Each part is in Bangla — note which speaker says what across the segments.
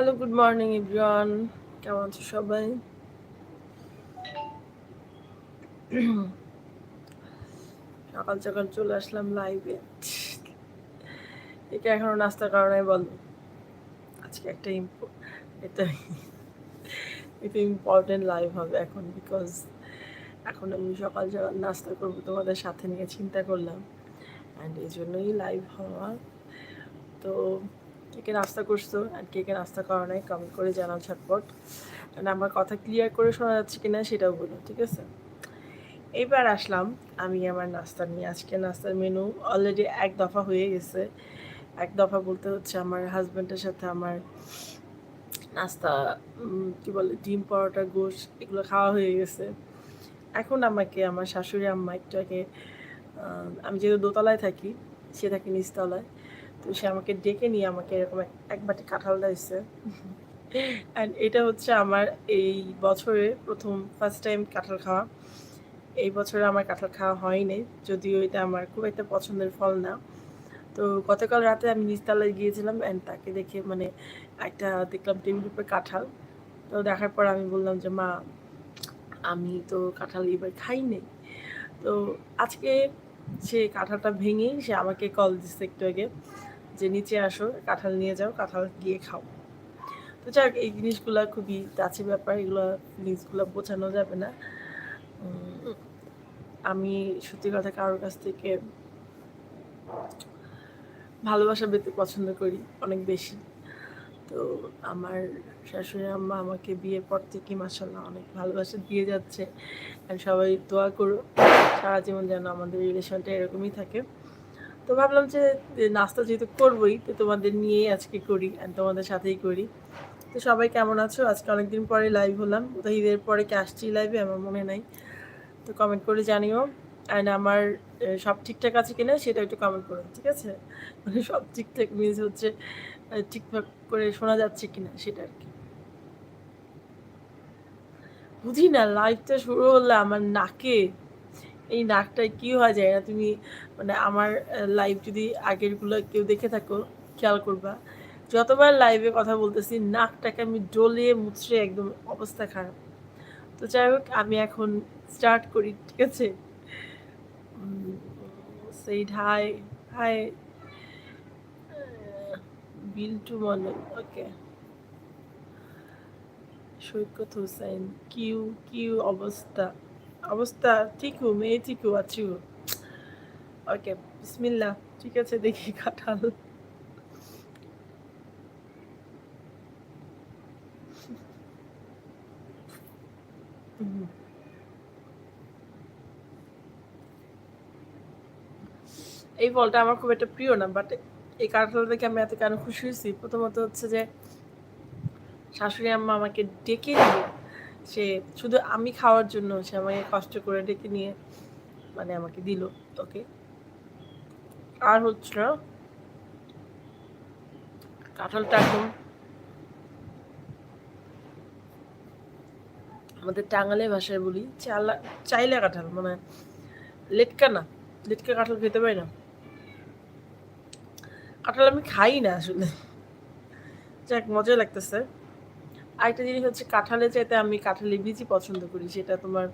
Speaker 1: হ্যালো গুড মর্নিং এভরিওয়ান কেমন আছো সবাই? সকাল সকাল চলে আসলাম লাইভে এটা এখনও নাস্তার কারণে বলো আজকে একটা এটা এটা ইম্পর্টেন্ট লাইভ হবে এখন বিকজ এখন আমি সকাল সকাল নাস্তা করব, তোমাদের সাথে নিয়ে চিন্তা করলাম। অ্যান্ড এই জন্যই লাইভ হওয়া। তো কে কে নাস্তা করছ আর কে কে নাস্তা করা নাই কমেন্ট করে জানাও ঝটপট। আর আমার কথা ক্লিয়ার করে শোনা যাচ্ছে কিনা সেটাও বলো ঠিক আছে? এইবার আসলাম আমি আমার নাস্তা নিয়ে। আজকে নাস্তার মেনু অলরেডি এক দফা হয়ে গেছে। এক দফা বলতে হচ্ছে আমার হাজব্যান্ডের সাথে আমার নাস্তা কি বলে, ডিম পরোটা, গোশ, এগুলো খাওয়া হয়ে গেছে। এখন আমাকে আমার শাশুড়ি আম্মা একটু আগে আমি যেহেতু দোতলায় থাকি, সে থাকি নিচতলায়। তো সে আমাকে ডেকে নিয়ে আমাকে এরকম এক- বাটি কাঁঠাল দিয়েছে। অ্যান্ড এটা হচ্ছে আমার এই বছরে প্রথম ফার্স্ট টাইম কাঁঠাল খাওয়া। এই বছরে আমার কাঁঠাল খাওয়া হয়নি যদিও এটা আমার খুব একটা পছন্দের ফল না। তো গতকাল রাতে আমি নিচতলায় গিয়েছিলাম অ্যান্ড তাকে দেখে মানে একটা দেখলাম টেবিলের উপরে কাঁঠাল। তো দেখার পর আমি বললাম যে, মা, আমি তো কাঁঠাল এবার খাই নাই। তো আজকে সে কাঁঠালটা ভেঙেই সে আমাকে কল দিচ্ছে একটু আগে। যে নিচে আসো, কাঁঠাল নিয়ে যাও, কাঁঠাল গিয়ে খাও। তো যাক, এই জিনিসগুলো খুবই টাচি ব্যাপার, এগুলো ফিলিংসগুলো বোঝানো যাবে না। আমি সত্যি কথা কারোর কাছ থেকে ভালোবাসা পেতে পছন্দ করি, অনেক বেশি। তো আমার শাশুড়ি আম্মা আমাকে বিয়ের পর থেকে মাসাল্লাহ অনেক ভালোবাসা দিয়ে যাচ্ছে। সবাই দোয়া করো, সারা জীবন যেন আমাদের রিলেশনটা এরকমই থাকে। তো ভাবলাম যে নাস্তা যেহেতু করবোই, তো তোমাদের নিয়েই আজকে করি আর তোমাদের সাথেই করি। তো সবাই কেমন আছো? আজকে অনেকদিন পরে লাইভ হলাম। কোথাও ঈদের পরে কি আসছি লাইভে আমার মনে নাই। তো কমেন্ট করে জানিও। অ্যান্ড আমার সব ঠিকঠাক আছে কিনা সেটা একটু কমেন্ট করো, ঠিক আছে? মানে সব ঠিকঠাক মিনস হচ্ছে ঠিকঠাক করে শোনা যাচ্ছে কিনা সেটা আর কি। বুঝি না লাইভটা শুরু হলে আমার নাকে এই নাকটায় কি হয়ে যায় না? তুমি মানে আমার লাইভ যদি আগেরগুলো কেউ দেখে থাকো, খেয়াল করবা। যতবার লাইভে কথা বলতেছি, নাকটাকে আমি ডলিয়ে মুচড়ে একদম অবস্থা খারাপ। তো যাই হোক, আমি এখন স্টার্ট করি, ঠিক আছে? সেই hi hi Biltu Mondal okay Saikat Hossain, Q কিউ অবস্থা। অবস্থা ঠিক মেয়ে ঠিক আছি ওকে বিসমিল্লা ঠিক আছে, দেখি কাঁঠাল। এই ফলটা আমার খুব একটা প্রিয় না বাট এই কাঁঠালটা দেখে আমি এত কেন খুশি হয়েছি? প্রথমত হচ্ছে যে শাশুড়ি আম্মা আমাকে ডেকে নিয়ে সে শুধু আমি খাওয়ার জন্য সে আমাকে কষ্ট করে ডেকে নিয়ে মানে আমাকে দিল তোকে। আর হচ্ছে কাঁঠালটা একদম আমাদের টাঙ্গালে ভাষায় বলি, চালা, চাইলা কাঁঠাল মানে লেটকা না, লেটকা কাঁঠাল খেতে পারি না। কাঁঠাল আমি খাই না আসলে। যাক মজা লাগতেছে। আরেকটা জিনিস হচ্ছে কাঁঠালের চাইতে আমি কাঁঠালের বীজই পছন্দ করি, সেটা তোমার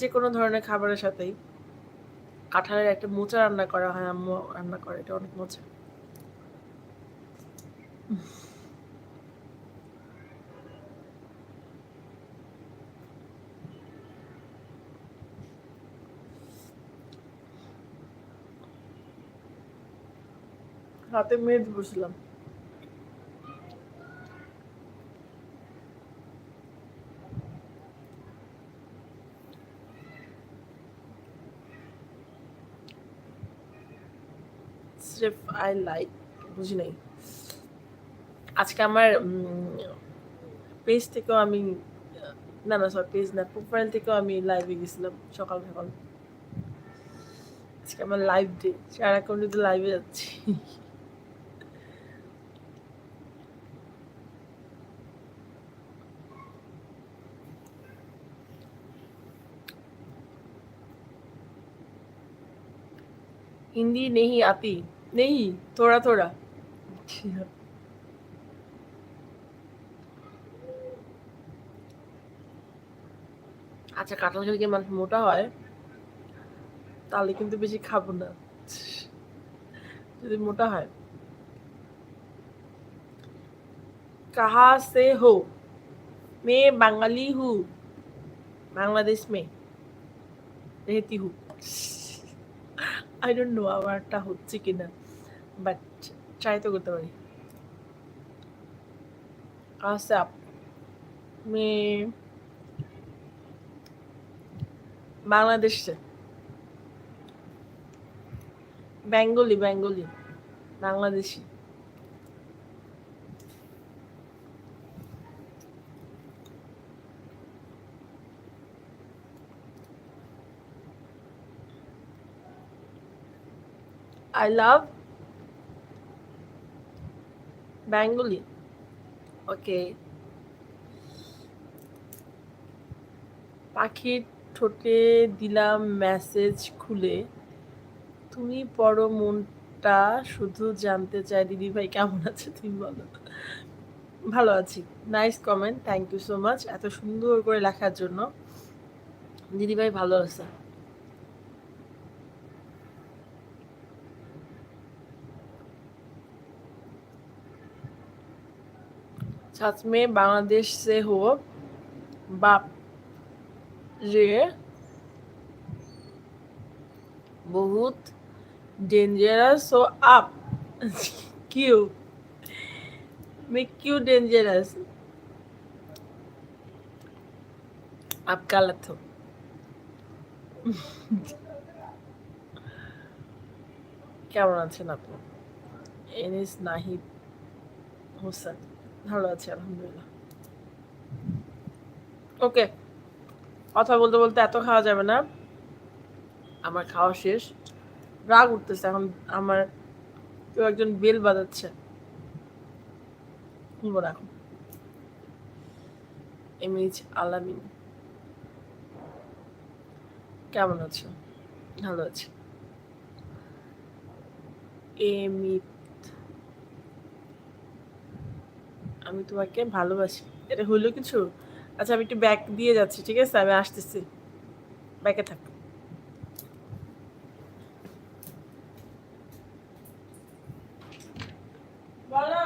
Speaker 1: যে কোনো ধরনের খাবারের সাথেই। কাঁঠালের একটা মোচা রান্না করা হয়, আম্মু রান্না করে, এটা অনেক মোচা হাতে মেদ বসলাম। স্রেফ আই লাইক বুঝি নাই আজকে আমার পেজ থেকেও আমি, না না সরি পেজ না প্রোফাইল থেকেও আমি লাইভে গেছিলাম সকাল সকাল। আজকে আমার লাইভ ডে সারাক্ষণ তো লাইভে যাচ্ছি। हिंदी नहीं आती। नहीं थोड़ा थोड़ा আচ্ছা কাঁঠাল খেলে কি মানুষ মোটা হয়? তাহলে কিন্তু বেশি খাব না। যদি মোটা হয়। কাহা সে হো? মে বাঙালি হু। বাংলাদেশ মে। রেহেতি হু। আই ডোন্ট নো আমারটা হচ্ছে কি না বাট ট্রাই তো করতে পারি। আচ্ছা আমি Bangladesh. Bengali Bengali, Bangladeshi. I love Bengali. Okay. পাখির ঠোঁটে দিলাম মেসেজ খুলে। তুমি পড়ো মনটা শুধু জানতে চাই। দিদি ভাই, কেমন আছে? তুমি বলো। ভালো আছি। Nice comment thank you so much এত সুন্দর করে লেখার জন্য। দিদি ভাই, ভালো আছে? सच में बांग्लादेश से हो बाप रे बहुत डेंजरस हो आप क्यों मैं क्यों डेंजरस आप गलत हो কেমন আছেন আপনি এনিস নাহিদ হোসেন ভালো আছি, আলহামদুলিল্লাহ। ওকে কথা বলতে বলতে এত খাওয়া যাবে না। আমার খাওয়া শেষ। রাগ উঠতেছে, এখন আমার কেউ একজন বেল বাজাচ্ছে। শুনব না এখন। এমএইচ আলামিন। কেমন আছো? ভালো আছি। এমিত আমি তোমাকে ভালোবাসি। এটা হলো কিছু? আচ্ছা আমি একটু ব্যাক দিয়ে যাচ্ছি, ঠিক আছে? আমি আসতেছি। ব্যাকে থাক বলো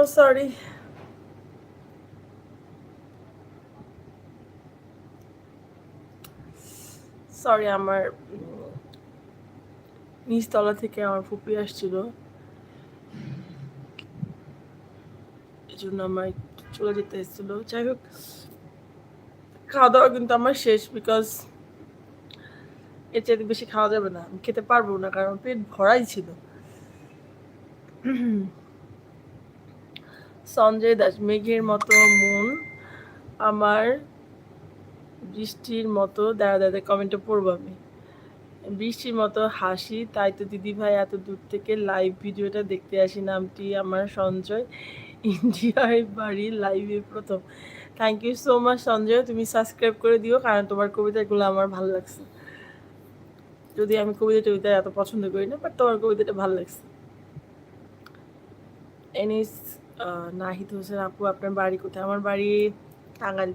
Speaker 1: Oh, sorry. সরি আমার নিচতলা থেকে আমার ফুপি আসছিল। এই জন্য আমার চলে যেতে এসেছিল। যাই হোক খাওয়া দাওয়া কিন্তু আমার শেষ বিকজ এর চাইতে বেশি খাওয়া যাবে না। আমি খেতে পারব না কারণ পেট ভরাই ছিল। সঞ্জয় দাস মেঘের মতো মন আমার বৃষ্টির মতো। দাঁড়া দাঁড়া কমেন্টে পড়ব আমি। বৃষ্টির মতো হাসি। তাই তো দিদি ভাই এত দূর থেকে লাইভ ভিডিওটা দেখতে আসি। নামটি আমার সঞ্জয়। ইন্ডিয়ায় বাড়ি লাইভে প্রথম। Thank you so much Sanjay. তুমি সাবস্ক্রাইব করে দিও, কারণ তোমার কবিতাগুলো আমার ভালো লাগছে। যদি আমি কবিতা টবিতা এত পছন্দ করি না বাট তোমার কবিতাটা ভালো লাগছে। এনিস নাহিদ হোসেন আপু, আপনার বাড়ি কোথায়? আমার বাড়ি টাঙ্গাইল।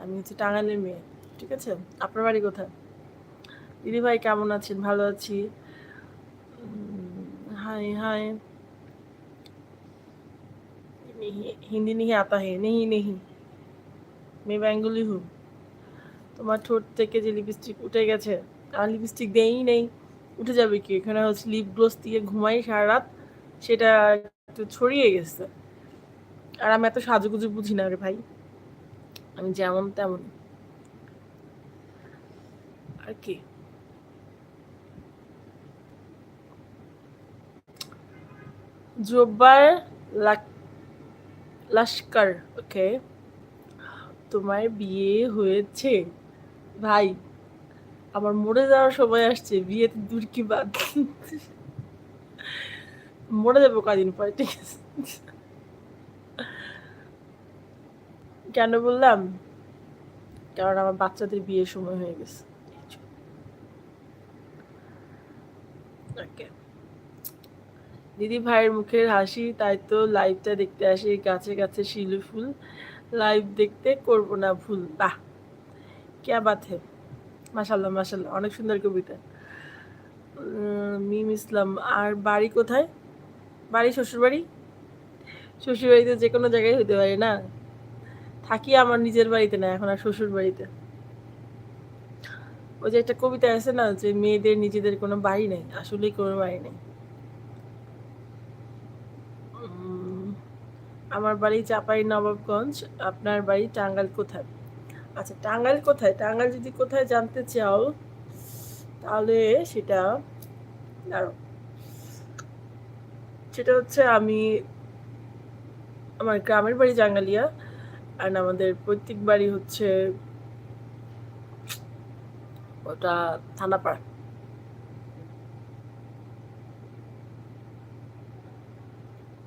Speaker 1: আমি হচ্ছে টাঙ্গাইলের মেয়ে, ঠিক আছে? আপনার বাড়ি কোথায়? দিদি ভাই, কেমন আছেন? ভালো আছি। Hi hi. হিন্দি নিহি আতা হে, নেহি নেহি। মে বেঙ্গলি হু। তোমার ঠোঁট থেকে যে লিপস্টিক উঠে গেছে, আর লিপস্টিক দেই নেই, উঠে যাবে কি? এখানে হচ্ছে লিপ গ্লোস দিয়ে ঘুমাই সারা রাত, সেটা একটু ছড়িয়ে গেছে। আর আমি এত সাজুগুজু বুঝি না রে ভাই। আমি যেমন তেমন আর কি? জোব্বার লস্কর, ওকে। তোমার বিয়ে হয়েছে। ভাই, আমার মরে যাওয়ার সময় আসছে, বিয়েতে দূর কি বাদ মরে যাব কদিন পরে, ঠিক আছে? কেন বললাম? কারণ আমার বাচ্চাদের বিয়ের সময় হয়ে গেছে। দিদি ভাইয়ের মুখের হাসি, তাই তো লাইভটা দেখতে আসি গাছে গাছে শিলু ফুল। লাইভ দেখতে করব না ভুল। বাহ! কে বাত হে? মাসাল্লাহ মাসাল্লাহ অনেক সুন্দর কবিতা। মিম ইসলাম, আর বাড়ি কোথায়? বাড়ি, শ্বশুরবাড়ি? শ্বশুরবাড়িতে যে কোনো জায়গায় হইতে পারে না। থাকি আমার নিজের বাড়িতে না, এখন আর শ্বশুর বাড়িতে ওই যে একটা কবিতা আছে না, যে মেয়েদের নিজেদের কোনো বাড়ি নেই, আসলেই কোনো বাড়ি নেই। আমার বাড়ি চাপাই নবাবগঞ্জ, আপনার বাড়ি টাঙ্গাইল কোথায়? আচ্ছা টাঙ্গাইল কোথায়? টাঙ্গাইল যদি কোথায় জানতে চাও, তাহলে সেটা সেটা হচ্ছে আমি আমার গ্রামের বাড়ি জাঙ্গালিয়া আর আমাদের পৈতৃক বাড়ি হচ্ছে ওটা থানাপাড়া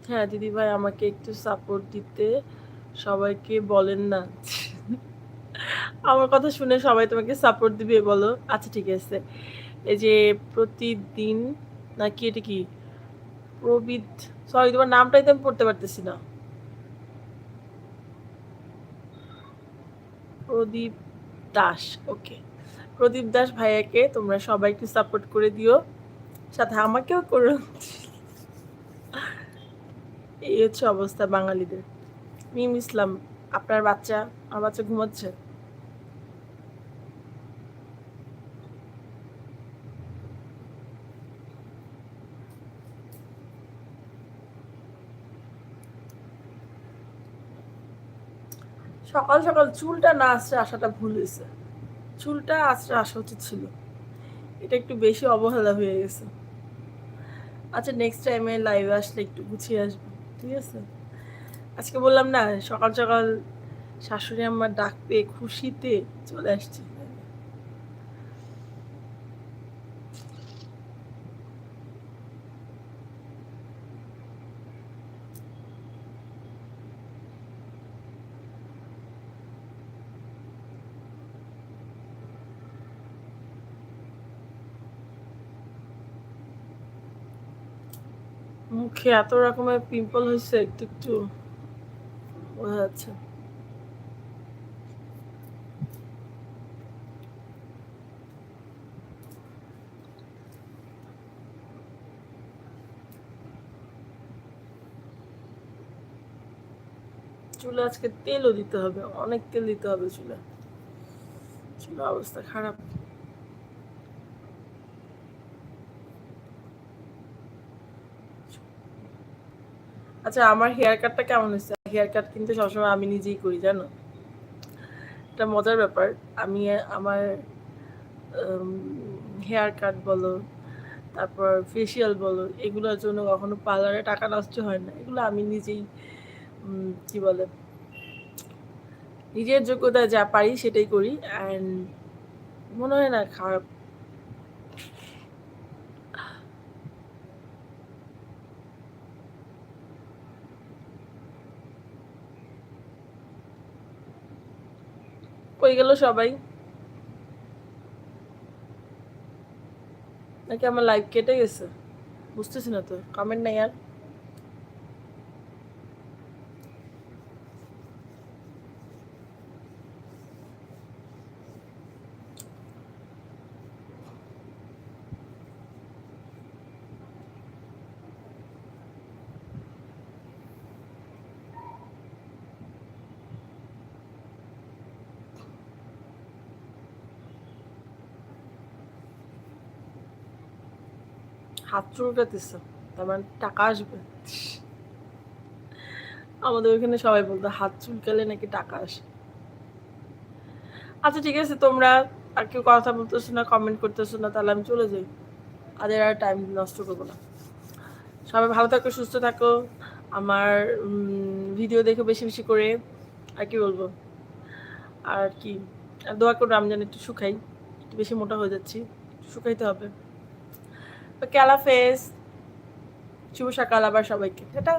Speaker 1: হ্যাঁ দিদি ভাই, আমাকে একটু সাপোর্ট দিতে, সবাইকে বলেন না। আমার কথা শুনে সবাই তোমাকে সাপোর্ট দিবে, বলো। আচ্ছা ঠিক আছে। এই যে প্রতিদিন না কি এটা কি? প্রবিদ সরি তোমার নামটাই তো আমি পড়তে পারতেছি না। প্রদীপ দাস ওকে প্রদীপ দাস ভাইয়াকে তোমরা সবাই একটু সাপোর্ট করে দিও। সাথে আমাকেও করো। এই হচ্ছে অবস্থা বাঙালিদের। মিম ইসলাম, আপনার বাচ্চা, আমার বাচ্চা ঘুমাচ্ছে? সকাল সকাল চুলটা না আসছে আসাটা ভুল হয়েছে। চুলটা আসছে আসা উচিত ছিল। এটা একটু বেশি অবহেলা হয়ে গেছে। আচ্ছা নেক্সট টাইমে লাইভে আসলে একটু গুছিয়ে আসব, ঠিক আছে? আজকে বললাম না, সকাল সকাল শাশুড়ি আমার ডাক পেয়ে খুশিতে চলে আসছি। মুখে এত রকমের পিম্পল হয়েছে, একটু একটু বোঝা যাচ্ছে। চুলে আজকে তেলও দিতে হবে, অনেক তেল দিতে হবে চুলে। চুলে অবস্থা খারাপ। আচ্ছা আমার হেয়ার কাটটা কেমন হয়েছে? হেয়ার কাট কিন্তু সবসময় আমি নিজেই করি, জানো? এটা মজার ব্যাপার। আমি, আমার হেয়ার কাট বলো, তারপর ফেসিয়াল বলো, এগুলোর জন্য কখনো পার্লারে টাকা নষ্ট হয় না। এগুলো আমি নিজেই কি বলে, নিজের যোগ্যতা যা পারি সেটাই করি। অ্যান্ড মনে হয় না, খারাপ কই গেল সবাই? নাকি আমার লাইভ কেটে গেছে? বুঝতেছি না তো কমেন্ট নাই আর? হাত চুলকাতেছে তার মানে টাকা আসবে। আমাদের ওখানে সবাই বলতো হাত চুলকালে নাকি টাকা আসে? আচ্ছা ঠিক আছে, তোমরা আর কেউ কথা বলতেছো না কমেন্ট করতেছো না, তাহলে আমি চলে যাই। আদের আর টাইম নষ্ট করব না। সবাই ভালো থাকো, সুস্থ থাকো। আমার ভিডিও দেখো বেশি বেশি করে। আর কি বলব? আর কি? আর দোয়া করো, আমি যেন একটু শুকাই। একটু বেশি মোটা হয়ে যাচ্ছি। শুকাইতে হবে। ওকে আলাফেজ শুভ সকাল আবার সবাইকে। এটা